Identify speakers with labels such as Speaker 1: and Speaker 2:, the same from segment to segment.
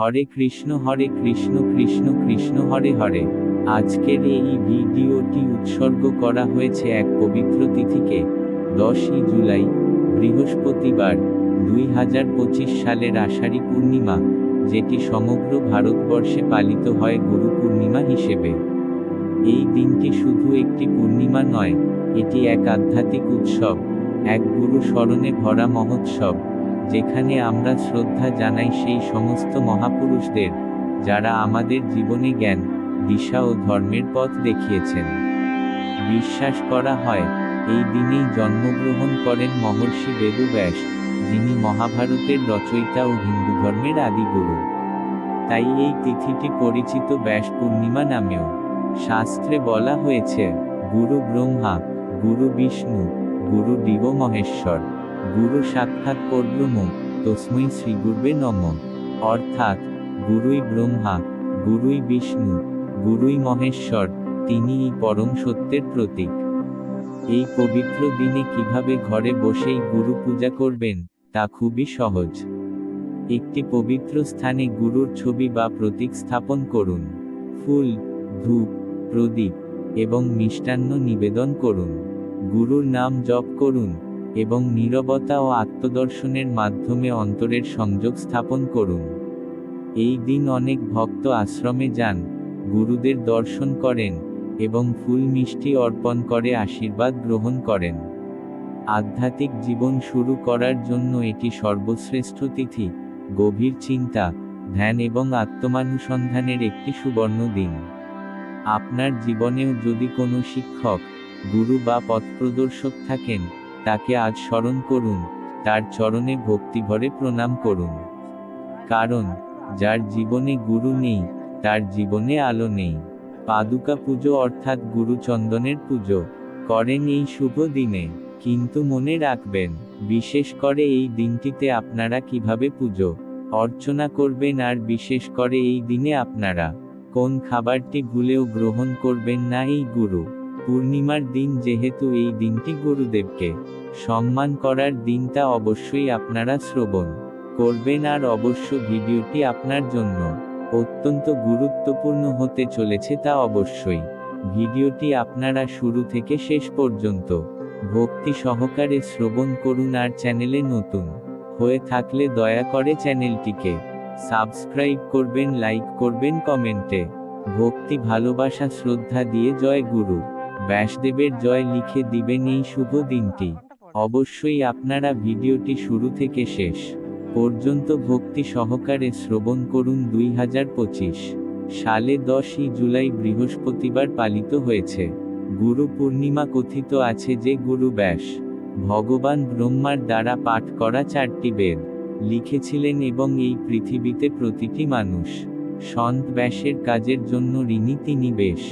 Speaker 1: হরে কৃষ্ণ হরে কৃষ্ণ কৃষ্ণ কৃষ্ণ, হরে হরে। আজকের এই ভিডিওটি উৎসর্গ করা হয়েছে এক পবিত্র তিথিকে, দশই জুলাই, বৃহস্পতিবার, দুই হাজার পঁচিশ সালের আষাঢ়ী পূর্ণিমা, যেটি সমগ্র ভারতবর্ষে পালিত হয় গুরু পূর্ণিমা হিসেবে। এই দিনটি শুধু একটি পূর্ণিমা নয়, এটি এক আধ্যাত্মিক উৎসব, এক গুরু স্মরণে ভরা মহোৎসব। যেখানে আমরা শ্রদ্ধা জানাই সেই সমস্ত মহাপুরুষদের, যারা আমাদের জীবনে জ্ঞান, দিশা ও ধর্মের পথ দেখিয়েছেন। বিশ্বাস করা হয়, এই দিনেই জন্মগ্রহণ করেন মহর্ষি বেদব্যাস, যিনি মহাভারতের রচয়িতা ও হিন্দু ধর্মের আদিগুরু তাই এই তিথিটি পরিচিত ব্যাস পূর্ণিমা নামেও। শাস্ত্রে বলা হয়েছে, গুরু ব্রহ্মা, গুরু বিষ্ণু, গুরু দিব মহেশ্বর গুরু সাক্ষাৎ পরব্রহ্ম তস্মৈ শ্রীগুরবে নম। অর্থাৎ, গুরুই ব্রহ্মা, গুরুই বিষ্ণু, গুরুই মহেশ্বর, তিনিই পরম সত্যের প্রতীক। এই পবিত্র দিনে কীভাবে ঘরে বসেই গুরু পূজা করবেন, তা খুবই সহজ। একটি পবিত্র স্থানে গুরুর ছবি বা প্রতীক স্থাপন করুন। ফুল, ধূপ, প্রদীপ এবং মিষ্টান্ন নিবেদন করুন। গুরুর নাম জপ করুন। এবং নীরবতা ও আত্মদর্শনের মাধ্যমে অন্তরের সংযোগ স্থাপন করুন। এই দিন অনেক ভক্ত আশ্রমে যান, গুরুদের দর্শন করেন, এবং ফুল মিষ্টি অর্পণ করে আশীর্বাদ গ্রহণ করেন। আধ্যাত্মিক জীবন শুরু করার জন্য এটি সর্বশ্রেষ্ঠ তিথি, গভীর চিন্তা, ধ্যান এবং আত্মানুসন্ধানের একটি সুবর্ণ দিন। আপনার জীবনেও যদি কোনো শিক্ষক, গুরু বা পথপ্রদর্শক থাকেন তাকে আজ স্মরণ করুন, তার চরণে ভক্তিভরে প্রণাম করুন। কারণ, যার জীবনে গুরু নেই, তার জীবনে আলো নেই। পাদুকা পুজো অর্থাৎ গুরুচন্দনের পুজো, করেন এই শুভ দিনে, কিন্তু মনে রাখবেন, বিশেষ করে এই দিনটিতে আপনারা কীভাবে পুজো, অর্চনা করবেন আর বিশেষ করে এই দিনে আপনারা, কোন খাবারটি ভুলেও গ্রহণ করবেন না এই গুরু। পূর্ণিমার দিন যেহেতু এই দিনটি গুরুদেবকে সম্মান করার দিনটা অবশ্যই আপনারা শ্রবণ করবেন আর অবশ্য ভিডিওটি আপনার জন্য অত্যন্ত গুরুত্বপূর্ণ হতে চলেছে তা অবশ্যই। ভিডিওটি আপনারা শুরু থেকে শেষ পর্যন্ত ভক্তি সহকারে শ্রবণ করুন আর চ্যানেলে নতুন হয়ে থাকলে দয়া করে চ্যানেলটিকে সাবস্ক্রাইব করবেন, লাইক করবেন, কমেন্টে ভক্তি, ভালোবাসা, শ্রদ্ধা দিয়ে জয় গুরু। ব্যাসদেবের জয় লিখে দিবেন এই শুভ দিনটি। অবশ্যই আপনারা ভিডিওটি শুরু থেকে শেষ পর্যন্ত ভক্তি সহকারে শ্রবণ করুন দুই হাজার পঁচিশ সালে দশই জুলাই বৃহস্পতিবার পালিত হয়েছে। গুরু পূর্ণিমা কথিত আছে যে গুরু ব্যাস ভগবান ব্রহ্মার দ্বারা পাঠ করা চারটি বেদ লিখেছিলেন এবং এই পৃথিবীতে প্রতিটি মানুষ সন্ত ব্যাসের কাজের জন্য ঋণী, তিনি বেশ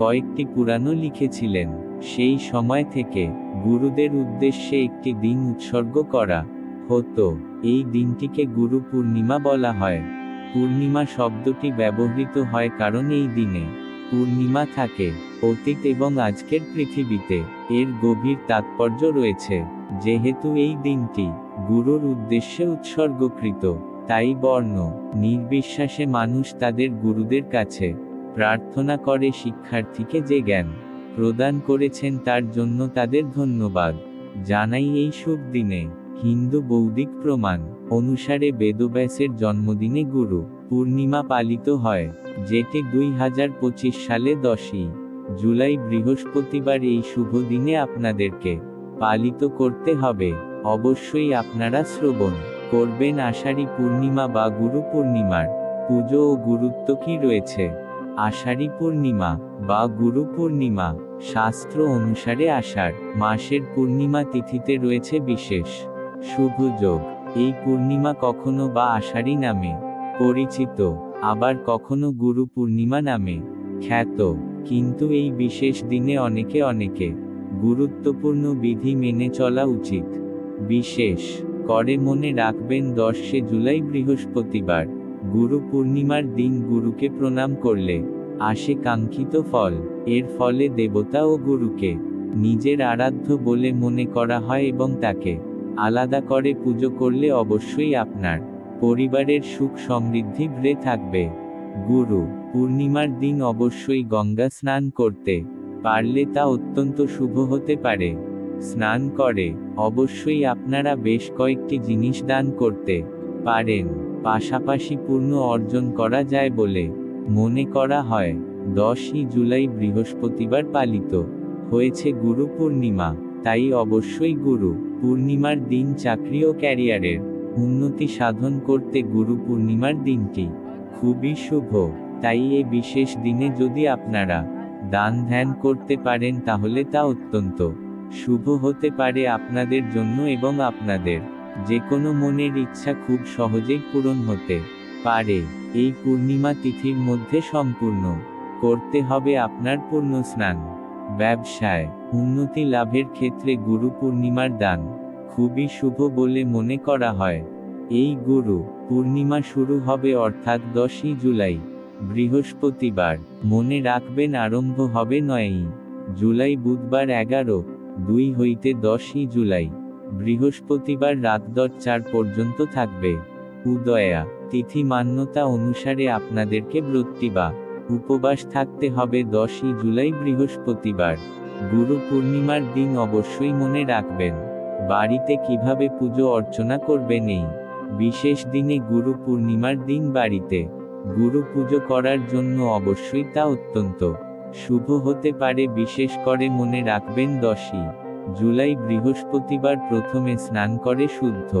Speaker 1: কয়েকটি পুরাণও লিখেছিলেন। সেই সময় থেকে গুরুদের উদ্দেশ্যে একটি দিন উৎসর্গ করা হতো। এই দিনটিকে গুরু পূর্ণিমা বলা হয়। পূর্ণিমা শব্দটি ব্যবহৃত হয় কারণ এই দিনে পূর্ণিমা থাকে, অতীত এবং আজকের পৃথিবীতে। এর গভীর তাৎপর্য রয়েছে, যেহেতু এই দিনটি গুরুর উদ্দেশ্যে উৎসর্গকৃত, তাই বর্ণ, নির্বিশ্বাসে মানুষ তাদের গুরুদের কাছে প্রার্থনা করে শিক্ষার্থীকে যে জ্ঞান প্রদান করেছেন তার জন্য তাদের ধন্যবাদ। জানাই এই শুভ দিনে হিন্দু বৌদ্ধিক প্রমাণ অনুসারে বেদব্যাসের জন্মদিনে গুরু পূর্ণিমা পালিত হয়, যেটি দুই হাজার পঁচিশ সালে দশই জুলাই বৃহস্পতিবার এই শুভ দিনে আপনাদেরকে পালিত করতে হবে। অবশ্যই আপনারা শ্রবণ করবেন আষাঢ়ী পূর্ণিমা বা গুরু পূর্ণিমার পুজো ও গুরুত্ব কি রয়েছে? আষাঢ়ী পূর্ণিমা বা গুরু পূর্ণিমা, শাস্ত্র অনুসারে আষাঢ় মাসের পূর্ণিমা তিথিতে রয়েছে বিশেষ শুভ যোগ। এই পূর্ণিমা কখনো বা আষাঢ়ী নামে পরিচিত, আবার কখনো গুরু পূর্ণিমা নামে খ্যাত। কিন্তু এই বিশেষ দিনে অনেকে অনেকে গুরুত্বপূর্ণ বিধি মেনে চলা উচিত। বিশেষ করে মনে রাখবেন দশে জুলাই বৃহস্পতিবার। গুরু পূর্ণিমার দিন গুরুকে প্রণাম করলে, আসে কাঙ্ক্ষিত ফল, এর ফলে দেবতা ও গুরুকে, নিজের আরাধ্য বলে মনে করা হয় এবং তাকে, আলাদা করে পুজো করলে অবশ্যই আপনার, পরিবারের সুখ সমৃদ্ধি ভরে থাকবে। গুরু পূর্ণিমার দিন অবশ্যই গঙ্গা স্নান করতে, পারলে তা অত্যন্ত শুভ হতে পারে। স্নান করে, অবশ্যই আপনারা বেশ কয়েকটি জিনিস দান করতে, পারেন। পাশাপাশি পূর্ণ অর্জন করা যায় বলে মনে করা হয়। দশই জুলাই বৃহস্পতিবার পালিত হয়েছে গুরু পূর্ণিমা। তাই অবশ্যই গুরু পূর্ণিমার দিন চাকরি ও ক্যারিয়ারের উন্নতি সাধন করতে গুরু পূর্ণিমার দিনটি খুবই শুভ। তাই এ বিশেষ দিনে যদি আপনারা দান ধ্যান করতে পারেন তাহলে তা অত্যন্ত শুভ হতে পারে আপনাদের জন্য এবং আপনাদের যে কোনো মনের ইচ্ছা খুব সহজেই পূরণ হতে পারে। এই পূর্ণিমা তিথির মধ্যে সম্পূর্ণ করতে হবে আপনার পূর্ণ স্নান, ব্যবসায়, উন্নতি লাভের ক্ষেত্রে গুরু পূর্ণিমার দান, খুবই শুভ বলে মনে করা হয়। এই গুরু পূর্ণিমা শুরু হবে অর্থাৎ দশই জুলাই, বৃহস্পতিবার। মনে রাখবেন আরম্ভ হবে নয়ই জুলাই বুধবার এগারো, দুই হইতে দশই জুলাই। বৃহস্পতিবার রাত দশ চার পর্যন্ত থাকবে। উদয়া, তিথি মান্যতা অনুসারে আপনাদেরকে ব্রতটি উপবাস থাকতে হবে দশই জুলাই বৃহস্পতিবার। গুরু পূর্ণিমার দিন অবশ্যই মনে রাখবেন। বাড়িতে কীভাবে পুজো অর্চনা করবেন এই বিশেষ দিনে গুরু পূর্ণিমার দিন বাড়িতে। গুরু পুজো করার জন্য অবশ্যই তা অত্যন্ত শুভ হতে পারে বিশেষ করে মনে রাখবেন দশই। জুলাই বৃহস্পতিবার প্রথমে স্নান করে শুদ্ধ,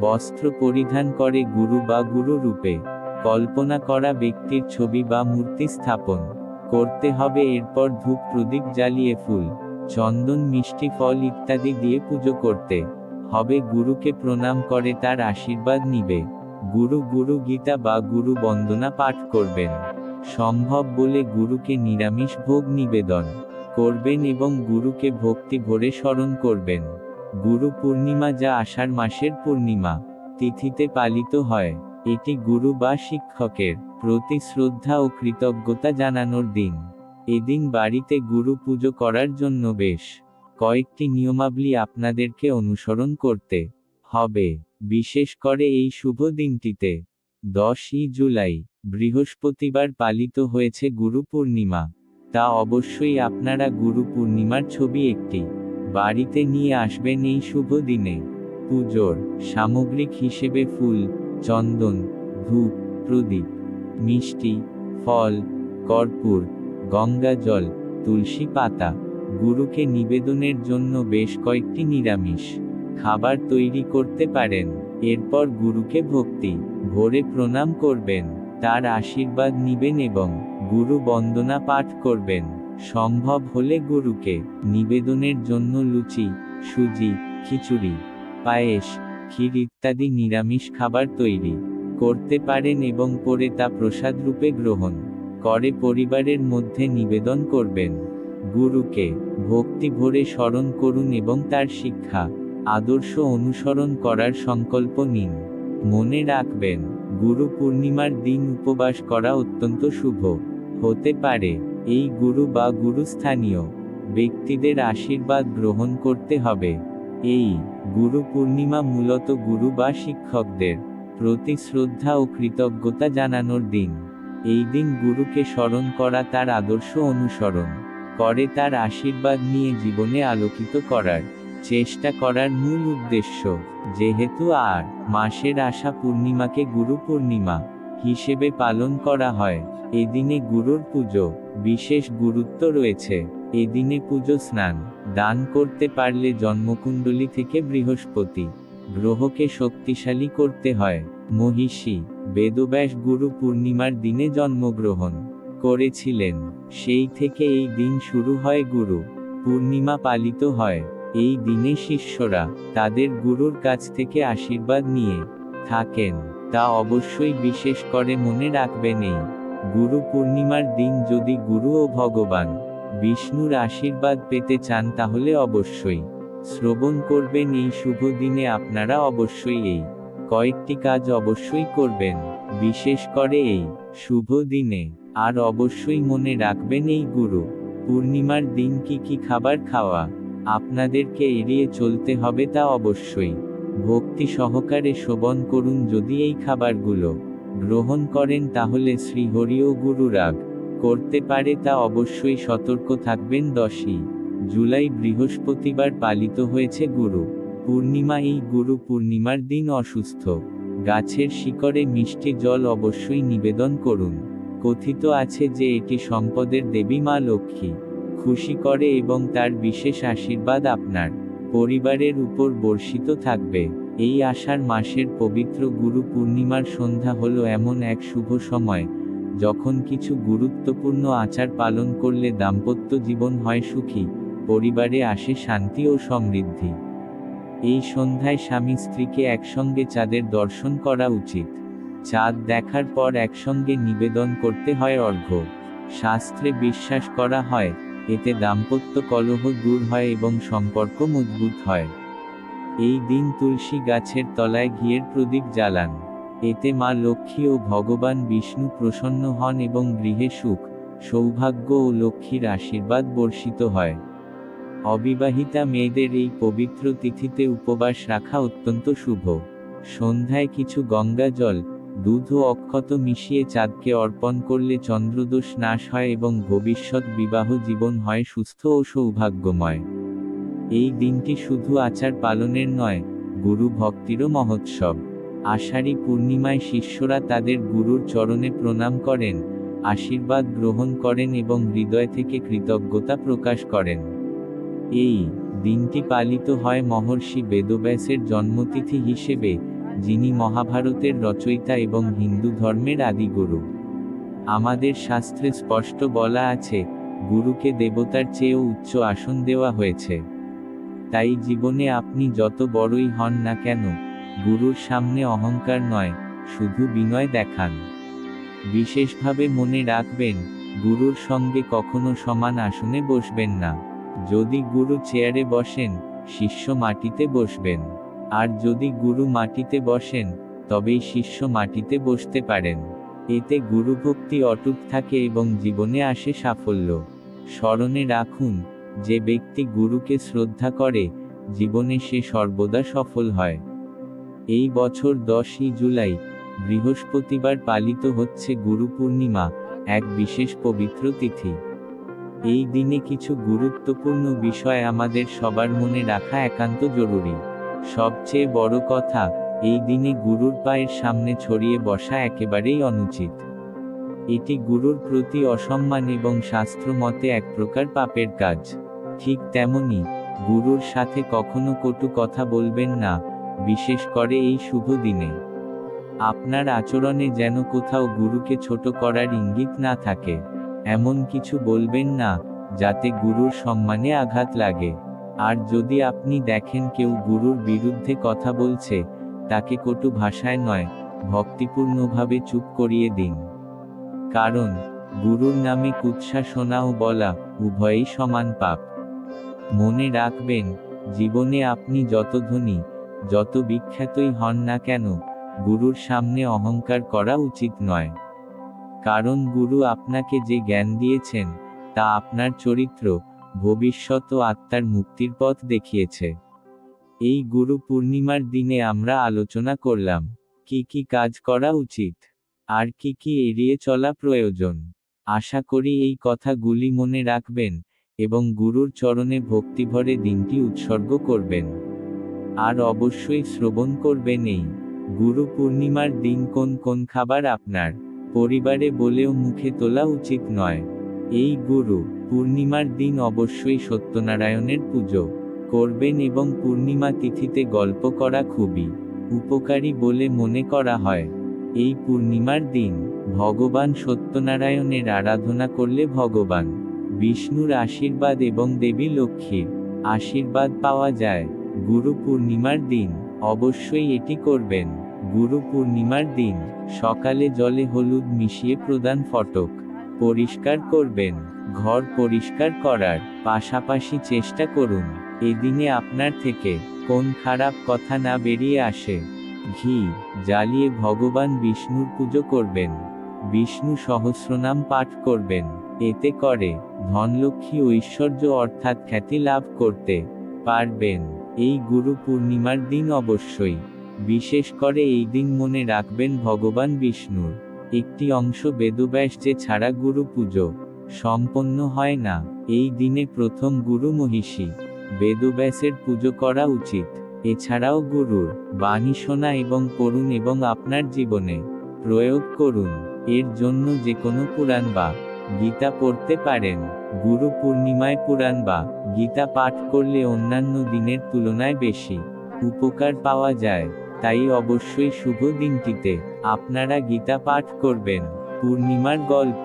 Speaker 1: বস্ত্র পরিধান করে গুরু বা গুরু রূপে, কল্পনা করা ব্যক্তির ছবি বা মূর্তি স্থাপন, করতে হবে এরপর ধূপ প্রদীপ জ্বালিয়ে ফুল, চন্দন, মিষ্টি ফল ইত্যাদি দিয়ে পুজো করতে, হবে গুরুকে প্রণাম করে তার আশীর্বাদ নিবে, গুরু গুরু গীতা বা গুরু বন্দনা পাঠ করবেন, সম্ভব বলে গুরুকে নিরামিষ ভোগ নিবেদন। করবেন এবং গুরুকে ভক্তি ভরে স্মরণ করবেন। গুরু পূর্ণিমা যা আষাঢ় মাসের পূর্ণিমা, তিথিতে পালিত হয়, এটি গুরু বা শিক্ষকের প্রতি শ্রদ্ধা ও কৃতজ্ঞতা জানানোর দিন। এদিন বাড়িতে গুরু পুজো করার জন্য বেশ কয়েকটি নিয়মাবলী আপনাদেরকে অনুসরণ করতে হবে, বিশেষ করে এই শুভ দিনটিতে। দশই জুলাই, বৃহস্পতিবার পালিত হয়েছে গুরু পূর্ণিমা। তা অবশ্যই আপনারা গুরু পূর্ণিমার ছবি একটি বাড়িতে নিয়ে আসবেন এই শুভ দিনে। পুজোর সামগ্রিক হিসেবে ফুল, চন্দন, ধূপ, প্রদীপ, মিষ্টি, ফল, কর্পূর, গঙ্গা জল, তুলসী পাতা, গুরুকে নিবেদনের জন্য বেশ কয়েকটি নিরামিষ খাবার তৈরি করতে পারেন। এরপর গুরুকে ভক্তি, ভরে প্রণাম করবেন, তার আশীর্বাদ নিবেন এবং গুরু বন্দনা পাঠ করবেন। সম্ভব হলে গুরুকে নিবেদনের জন্য লুচি, সুজি, খিচুড়ি, পায়েস, ক্ষীর ইত্যাদি নিরামিষ খাবার তৈরি করতে পারেন এবং পরে তা প্রসাদ রূপে গ্রহণ করে পরিবারের মধ্যে নিবেদন করবেন। গুরুকে ভক্তি ভরে স্মরণ করুন এবং তার শিক্ষা, আদর্শ অনুসরণ করার সংকল্প নিন। মনে রাখবেন, গুরু পূর্ণিমার দিন উপবাস করা অত্যন্ত শুভ। হতে পারে, এই গুরু বা গুরুস্থানীয় ব্যক্তিদের আশীর্বাদ গ্রহণ করতে হবে। এই গুরু পূর্ণিমা মূলত গুরু বা শিক্ষকদের প্রতি শ্রদ্ধা ও কৃতজ্ঞতা জানানোর দিন। এই দিন গুরুকে স্মরণ করা তার আদর্শ অনুসরণ, করে তার আশীর্বাদ নিয়ে জীবনে আলোকিত করার চেষ্টা করার মূল উদ্দেশ্য। যেহেতু আর মাসের আশা পূর্ণিমাকে গুরু পূর্ণিমা হিসেবে পালন করা হয়। এদিনে গুরুর পুজো, বিশেষ গুরুত্ব রয়েছে। এদিনে পুজো স্নান, দান করতে পারলে জন্মকুণ্ডলী থেকে বৃহস্পতি, গ্রহকে শক্তিশালী করতে হয়। মহিষী, বেদব্যাস গুরু পূর্ণিমার দিনে জন্মগ্রহণ করেছিলেন। সেই থেকে এই দিন শুরু হয় গুরু পূর্ণিমা পালিত হয়। এই দিনে শিষ্যরা তাদের গুরুর কাছ থেকে আশীর্বাদ নিয়ে থাকেন। তা অবশ্যই বিশেষ করে মনে রাখবেন এই গুরু পূর্ণিমার দিন যদি গুরু ও ভগবান বিষ্ণুর আশীর্বাদ পেতে চান তাহলে অবশ্যই শ্রবণ করবেন। এই শুভ দিনে আপনারা অবশ্যই এই কয়েকটি কাজ অবশ্যই করবেন। বিশেষ করে এই শুভ দিনে আর অবশ্যই মনে রাখবেন এই গুরু পূর্ণিমার দিন কি কি খাবার খাওয়া আপনাদেরকে এড়িয়ে চলতে হবে তা অবশ্যই ভক্তি সহকারে শোভন করুন যদি এই খাবারগুলো গ্রহণ করেন তাহলে শ্রীহরি ও গুরুরাগ করতে পারে তা অবশ্যই সতর্ক থাকবেন দশই জুলাই বৃহস্পতিবার পালিত হয়েছে গুরু পূর্ণিমা। এই গুরু পূর্ণিমার দিন অসুস্থ। গাছের শিকড়ে মিষ্টি জল অবশ্যই নিবেদন করুন। কথিত আছে যে এটি সম্পদের দেবী মা লক্ষ্মী। খুশি করে এবং তার বিশেষ আশীর্বাদ আপনার। পরিবারের উপর বর্ষিত থাকবে। এই আষাঢ় মাসের পবিত্র গুরু পূর্ণিমার সন্ধ্যা হলো এমন এক শুভ সময়, যখন কিছু গুরুত্বপূর্ণ আচার পালন করলে দাম্পত্য জীবন হয় সুখী, পরিবারে আসে শান্তি ও সমৃদ্ধি। এই সন্ধ্যায় স্বামী স্ত্রীকে একসঙ্গে চাঁদের দর্শন করা উচিত। চাঁদ দেখার পর একসঙ্গে নিবেদন করতে হয় অর্ঘ্য। শাস্ত্রে বিশ্বাস করা হয় এতে দাম্পত্য কলহ দূর হয় এবং সম্পর্ক মজবুত হয়। এই দিন তুলসী গাছের তলায় ঘিয়ের প্রদীপ জ্বালান। এতে মা লক্ষ্মী ও ভগবান বিষ্ণু প্রসন্ন হন এবং গৃহে সুখ, সৌভাগ্য ও লক্ষ্মীর আশীর্বাদ বর্ষিত হয়। অবিবাহিতা মেয়েদের এই পবিত্র তিথিতে উপবাস রাখা অত্যন্ত শুভ। সন্ধ্যায় কিছু গঙ্গা জল দুধ ও অক্ষত মিশিয়ে চাঁদকে অর্পণ করলে চন্দ্রদোষ নাশ হয় এবং ভবিষ্যৎ বিবাহ জীবন হয় সুস্থ ও সৌভাগ্যময়। এই দিনটি শুধু আচার পালনের নয়, গুরু ভক্তিরও মহোৎসব। আষাঢ়ী পূর্ণিমায় শিষ্যরা তাদের গুরুর চরণে প্রণাম করেন, আশীর্বাদ গ্রহণ করেন এবং হৃদয় থেকে কৃতজ্ঞতা প্রকাশ করেন। এই দিনটি পালিত হয় মহর্ষি বেদব্যাসের জন্মতিথি হিসেবে যিনি মহাভারতের রচয়িতা এবং হিন্দু ধর্মের আদিগুরু। আমাদের শাস্ত্রে স্পষ্ট বলা আছে, গুরুকে দেবতার চেয়েও উচ্চ আসন দেওয়া হয়েছে। তাই জীবনে আপনি যত বড়ই হন না কেন, গুরুর সামনে অহংকার নয়, শুধু বিনয় দেখান। বিশেষভাবে মনে রাখবেন, গুরুর সঙ্গে কখনো সমান আসনে বসবেন না। যদি গুরু চেয়ারে বসেন, শিষ্য মাটিতে বসবেন। আর যদি গুরু মাটিতে বসেন, তবেই শিষ্য মাটিতে বসতে পারেন। এতে গুরুভক্তি অটুট থাকে এবং জীবনে আসে সাফল্য। স্মরণে রাখুন, যে ব্যক্তি গুরুকে শ্রদ্ধা করে, জীবনে সে সর্বদা সফল হয়। এই বছর দশই জুলাই, বৃহস্পতিবার পালিত হচ্ছে গুরু পূর্ণিমা, এক বিশেষ পবিত্র তিথি। এই দিনে কিছু গুরুত্বপূর্ণ বিষয় আমাদের সবার মনে রাখা একান্ত জরুরি। সবচেয়ে বড় কথা, এই দিনে গুরুর পায়ের সামনে ছড়িয়ে বসা একেবারেই অনুচিত। এটি গুরুর প্রতি অসম্মান এবং শাস্ত্র মতে এক প্রকার পাপের কাজ। ঠিক তেমনি, গুরুর সাথে কখনো কটু কথা বলবেন না, বিশেষ করে এই শুভ দিনে। আপনার আচরণে যেন কোথাও গুরুকে ছোট করার ইঙ্গিত না থাকে। এমন কিছু বলবেন না, যাতে গুরুর সম্মানে আঘাত লাগে। আর যদি আপনি দেখেন কেউ গুরুর বিরুদ্ধে কথা বলছে, তাকে কটু ভাষায় নয়, ভক্তিপূর্ণভাবে চুপ করিয়ে দিন। কারণ, গুরুর নামে কুৎসা শোনা ও বলা উভয়ই সমান পাপ। মনে রাখবেন, জীবনে আপনি যত ধনী, যত বিখ্যাতই হন না কেন, গুরুর সামনে অহংকার করা উচিত নয়। কারণ গুরু আপনাকে যে জ্ঞান দিয়েছেন, তা আপনার চরিত্র ভবিষ্যৎ ও আত্মার মুক্তির পথ দেখিয়েছে। এই গুরু পূর্ণিমার দিনে আমরা আলোচনা করলাম, কি কি কাজ করা উচিত, আর কি কি এড়িয়ে চলা প্রয়োজন। আশা করি এই কথাগুলি মনে রাখবেন এবং গুরুর চরণে ভক্তিভরে দিনটি উৎসর্গ করবেন। আর অবশ্যই শ্রবণ করবেন এই গুরু পূর্ণিমার দিন কোন কোন খাবার আপনার পরিবারে বলেও মুখে তোলা উচিত নয়। এই গুরু, পূর্ণিমার দিন অবশ্যই সত্যনারায়ণের পুজো। করবেন এবং পূর্ণিমা তিথিতে গল্প করা খুবই উপকারী বলে মনে করা হয়। এই পূর্ণিমার দিন ভগবান সত্যনারায়ণের আরাধনা করলে ভগবান বিষ্ণুর আশীর্বাদ এবং দেবী লক্ষ্মীর আশীর্বাদ পাওয়া যায়। গুরু পূর্ণিমার দিন অবশ্যই এটি করবেন। গুরু পূর্ণিমার দিন সকালে জলে হলুদ মিশিয়ে প্রদান ফটক পরিষ্কার করবেন, ঘর পরিষ্কার করার পাশাপাশি চেষ্টা করুন, এদিনে আপনার থেকে কোন খারাপ কথা না বেরিয়ে আসে। ঘি, জ্বালিয়ে ভগবান বিষ্ণুর পুজো করবেন, বিষ্ণু সহস্রনাম পাঠ করবেন, এতে করে ধনলক্ষ্মী ঐশ্বর্য অর্থাৎ খ্যাতি লাভ করতে পারবেন, এই গুরু পূর্ণিমার দিন অবশ্যই। বিশেষ করে এই দিন মনে রাখবেন ভগবান বিষ্ণুর। একটি অংশ বেদব্যাস যে ছাড়া গুরু পুজো সম্পন্ন হয় না। এই দিনে প্রথম গুরু মহিষী। বেদব্যাসের পুজো করা উচিত। এছাড়াও গুরুর বাণী শোনা এবং করুন এবং আপনার জীবনে প্রয়োগ করুন। এর জন্য যে কোনো পুরাণ বা গীতা পড়তে পারেন। গুরু পূর্ণিমায় পুরাণ বা গীতা পাঠ করলে অন্যান্য দিনের তুলনায় বেশি উপকার পাওয়া যায়। তাই অবশ্যই শুভ দিনটিতে আপনারা গীতা পাঠ করবেন, পূর্ণিমার গল্প,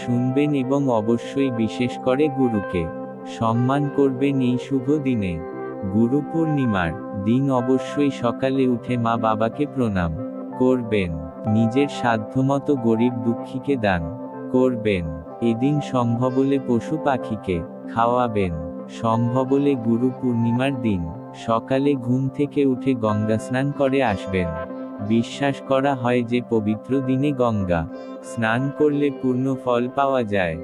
Speaker 1: শুনবেন এবং অবশ্যই বিশেষ করে গুরুকে সম্মান করবেন এই শুভ দিনে। গুরু পূর্ণিমার দিন অবশ্যই সকালে উঠে মা বাবাকে প্রণাম করবেন, নিজের সাধ্যমতো গরিব দুঃখীকে দান করবেন, এদিন সম্ভব হলে পশু পাখিকে খাওয়াবেন, সম্ভব হলে গুরু পূর্ণিমার দিন সকালে ঘুম থেকে উঠে গঙ্গা স্নান করে আসবেন। বিশ্বাস করা হয় যে পবিত্র দিনে গঙ্গা স্নান করলে পূর্ণ ফল পাওয়া যায়।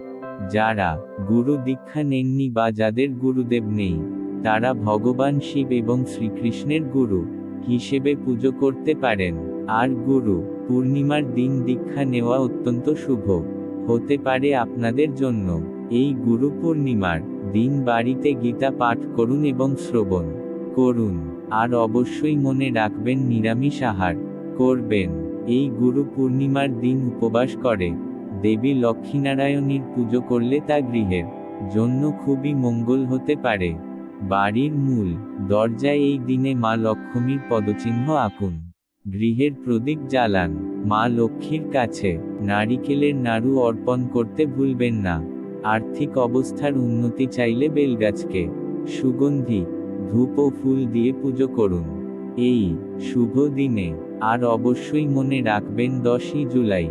Speaker 1: যারা গুরু দীক্ষা নেননি বা যাদের গুরুদেব নেই, তারা ভগবান শিব এবং শ্রীকৃষ্ণের গুরু হিসেবে পুজো করতে পারেন। আর গুরু পূর্ণিমার দিন দীক্ষা নেওয়া অত্যন্ত শুভ হতে পারে আপনাদের জন্য। এই গুরু পূর্ণিমার দিন বাড়িতে গীতা পাঠ করুন এবং শ্রবণ করুন। আর অবশ্যই মনে রাখবেন নিরামিষ আহার। করবেন। এই গুরু পূর্ণিমার দিন উপবাস করে। দেবী লক্ষ্মীনারায়ণীর পুজো করলে তা গৃহের জন্য খুবই মঙ্গল হতে পারে। বাড়ির মূল দরজায় এই দিনে মা লক্ষ্মীর পদচিহ্ন আঁকুন। গৃহের প্রদীপ জ্বালান। মা লক্ষ্মীর কাছে নারিকেলের নাড়ু অর্পণ করতে ভুলবেন না। আর্থিক অবস্থার উন্নতি চাইলে বেলগাছকে সুগন্ধি, ধূপ ও ফুল দিয়ে পুজো করুন। এই শুভ দিনে আর অবশ্যই মনে রাখবেন দশই জুলাই,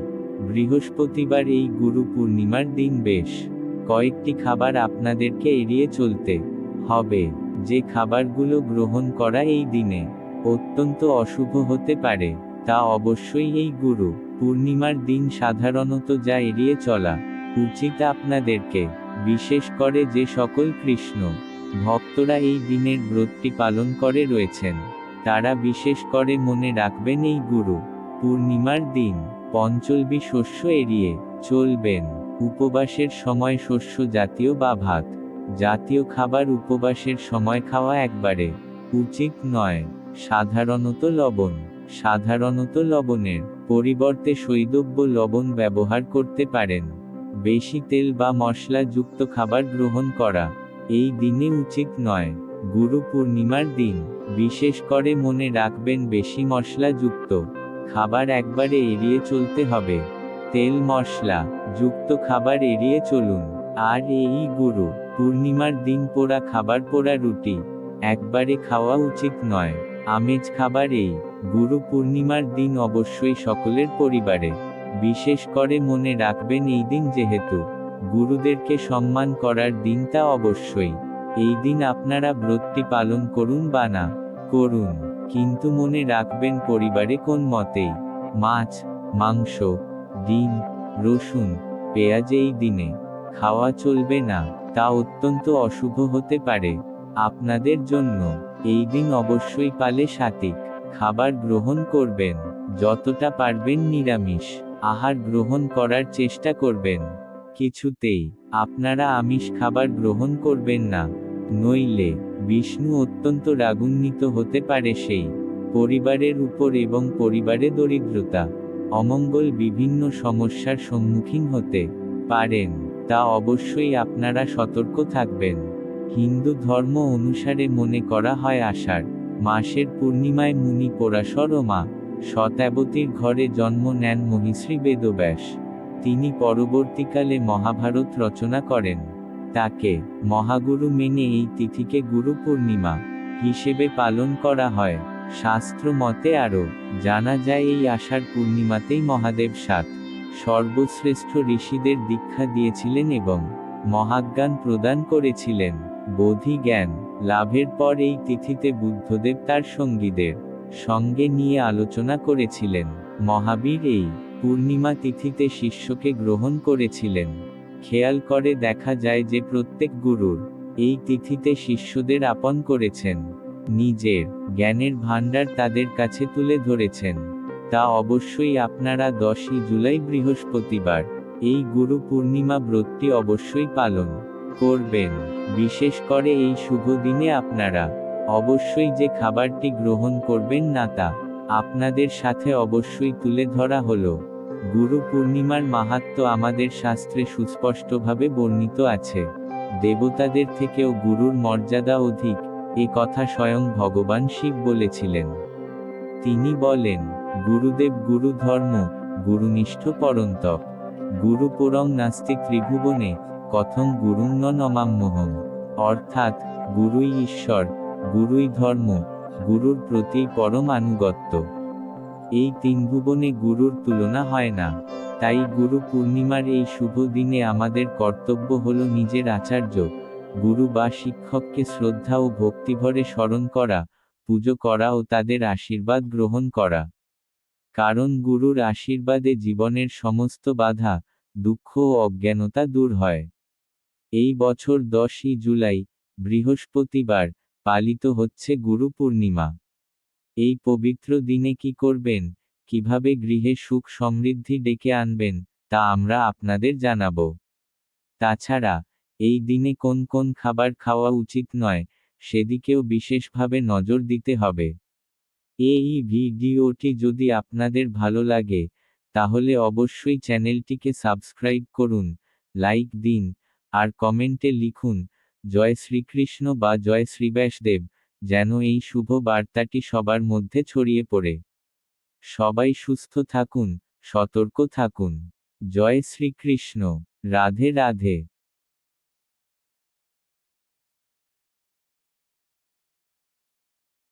Speaker 1: বৃহস্পতিবার এই গুরু পূর্ণিমার দিন বেশ কয়েকটি খাবার আপনাদেরকে এড়িয়ে চলতে হবে, যে খাবারগুলো গ্রহণ করা এই দিনে অত্যন্ত অশুভ হতে পারে, তা অবশ্যই এই গুরু পূর্ণিমার দিন সাধারণত যা এড়িয়ে চলা উচিত আপনাদেরকে, বিশেষ করে যে সকল কৃষ্ণ ভক্তরা এই দিনের ব্রতটি পালন করে রয়েছেন। তারা বিশেষ করে মনে রাখবেন এই গুরু। পূর্ণিমার দিন, পঞ্চলবি শস্য এড়িয়ে চলবেন। উপবাসের সময় শস্য জাতীয় বা ভাত। জাতীয় খাবার উপবাসের সময় খাওয়া একবারে উচিত নয়। সাধারণত লবণ। সাধারণত লবণের পরিবর্তে শৈদব্য লবণ ব্যবহার করতে পারেন। বেশি তেল বা মশলা যুক্ত খাবার গ্রহণ করা, এই দিনে উচিত নয়। গুরু পূর্ণিমার দিন, বিশেষ করে মনে রাখবেন বেশি মশলা যুক্ত, খাবার একবারে এড়িয়ে চলতে হবে। তেল মশলা, যুক্ত খাবার এড়িয়ে চলুন। আর এই গুরু পূর্ণিমার দিন পোড়া খাবার পোড়া রুটি, একবারে খাওয়া উচিত নয়। আমেজ খাবার এই গুরু পূর্ণিমার দিন অবশ্যই সকলের পরিবারে। বিশেষ করে মনে রাখবেন এই দিন যেহেতু গুরুদেরকে সম্মান করার দিন তা অবশ্যই। এই দিন আপনারা ব্রতটি পালন করুন বা না করুন। কিন্তু মনে রাখবেন পরিবারে কোন মতেই মাছ, মাংস, ডিম, রসুন, পেঁয়াজ এই দিনে খাওয়া চলবে না, তা অত্যন্ত অশুভ হতে পারে আপনাদের জন্য। এই দিন অবশ্যই পালে সাতিক খাবার গ্রহণ করবেন, যতটা পারবেন নিরামিষ আহার গ্রহণ করার চেষ্টা করবেন। কিছুতেই আপনারা আমিষ খাবার গ্রহণ করবেন না। নইলে বিষ্ণু অত্যন্ত রাগুন্বিত হতে পারে সেই পরিবারের উপর এবং পরিবারে দরিদ্রতা, অমঙ্গল বিভিন্ন সমস্যার সম্মুখীন হতে পারেন, তা অবশ্যই আপনারা সতর্ক থাকবেন। হিন্দু ধর্ম অনুসারে মনে করা হয় আষাঢ় মাসের পূর্ণিমায় মুনি পরাশর মা শতাবতীর ঘরে জন্ম নেন মহিশ্রী বেদব্যাস। তিনি পরবর্তীকালে মহাভারত রচনা করেন। তাকে, মহাগুরু মেনে এই তিথিকে গুরু পূর্ণিমা হিসেবে পালন করা হয়। শাস্ত্র মতে আরও, জানা যায় এই আষাঢ় পূর্ণিমাতেই মহাদেব সাত সর্বশ্রেষ্ঠ ঋষিদের দীক্ষা দিয়েছিলেন এবং মহাজ্ঞান প্রদান করেছিলেন। বোধি জ্ঞান লাভের পর এই তিথিতে বুদ্ধদেব তার সঙ্গীদের সঙ্গে নিয়ে আলোচনা করেছিলেন। মহাবীর এই পূর্ণিমা তিথিতে শিষ্যকে গ্রহণ করেছিলেন। খেয়াল করে দেখা যায় যে প্রত্যেক গুরুর এই তিথিতে শিষ্যদের আপন করেছেন। নিজের জ্ঞানের ভাণ্ডার তাদের কাছে তুলে ধরেছেন। তা অবশ্যই আপনারা দশই জুলাই বৃহস্পতিবার এই গুরু পূর্ণিমা ব্রতটি অবশ্যই পালন করবেন। বিশেষ করে এই শুভ দিনে আপনারা অবশ্যই যে খাবারটি গ্রহণ করবেন না তা আপনাদের সাথে অবশ্যই তুলে ধরা হলো। গুরু পূর্ণিমার মাহাত্ম্য আমাদের শাস্ত্রে সুস্পষ্টভাবে বর্ণিত আছে। দেবতাদের থেকেও গুরুর মর্যাদা অধিক, এ কথা স্বয়ং ভগবান শিব বলেছিলেন। তিনি বলেন, গুরুদেব গুরু ধর্ম, গুরুনিষ্ঠ পরন্তপ। গুরু পুরং নাস্তি ত্রিভুবনে, কথং গুরুং নমাম্যহম অর্থাৎ, গুরুই ঈশ্বর, গুরুই ধর্ম, গুরুর প্রতি পরম আনুগত্য। এই তিন ভুবনে গুরুর তুলনা হয় না। তাই গুরু পূর্ণিমার এই শুভ দিনে আমাদের কর্তব্য হল নিজের আচার্য, গুরু বা শিক্ষককে শ্রদ্ধা ও ভক্তিভরে স্মরণ করা, পুজো করা ও তাদের আশীর্বাদ গ্রহণ করা। কারণ গুরুর আশীর্বাদে জীবনের সমস্ত বাধা, দুঃখ ও অজ্ঞানতা দূর হয়। এই বছর দশই জুলাই, বৃহস্পতিবার, পালিত হচ্ছে গুরু পূর্ণিমা। এই পবিত্র দিনে কি করবেন? কীভাবে গৃহে সুখ সমৃদ্ধি ডেকে আনবেন? তা আমরা আপনাদের জানাব। তাছাড়া, এই দিনে কোন কোন খাবার খাওয়া উচিত নয়, সেদিকেও বিশেষভাবে নজর দিতে হবে। এই ভিডিওটি যদি আপনাদের ভালো লাগে, তাহলে অবশ্যই চ্যানেলটিকে সাবস্ক্রাইব করুন, লাইক দিন, আর কমেন্টে লিখুন, জয় শ্রীকৃষ্ণ বা জয় শ্রীব্যাসদেব যেন এই শুভ বার্তাটি সবার মধ্যে ছড়িয়ে পড়ে। সবাই সুস্থ থাকুন, সতর্ক থাকুন। জয় শ্রীকৃষ্ণ। রাধে রাধে।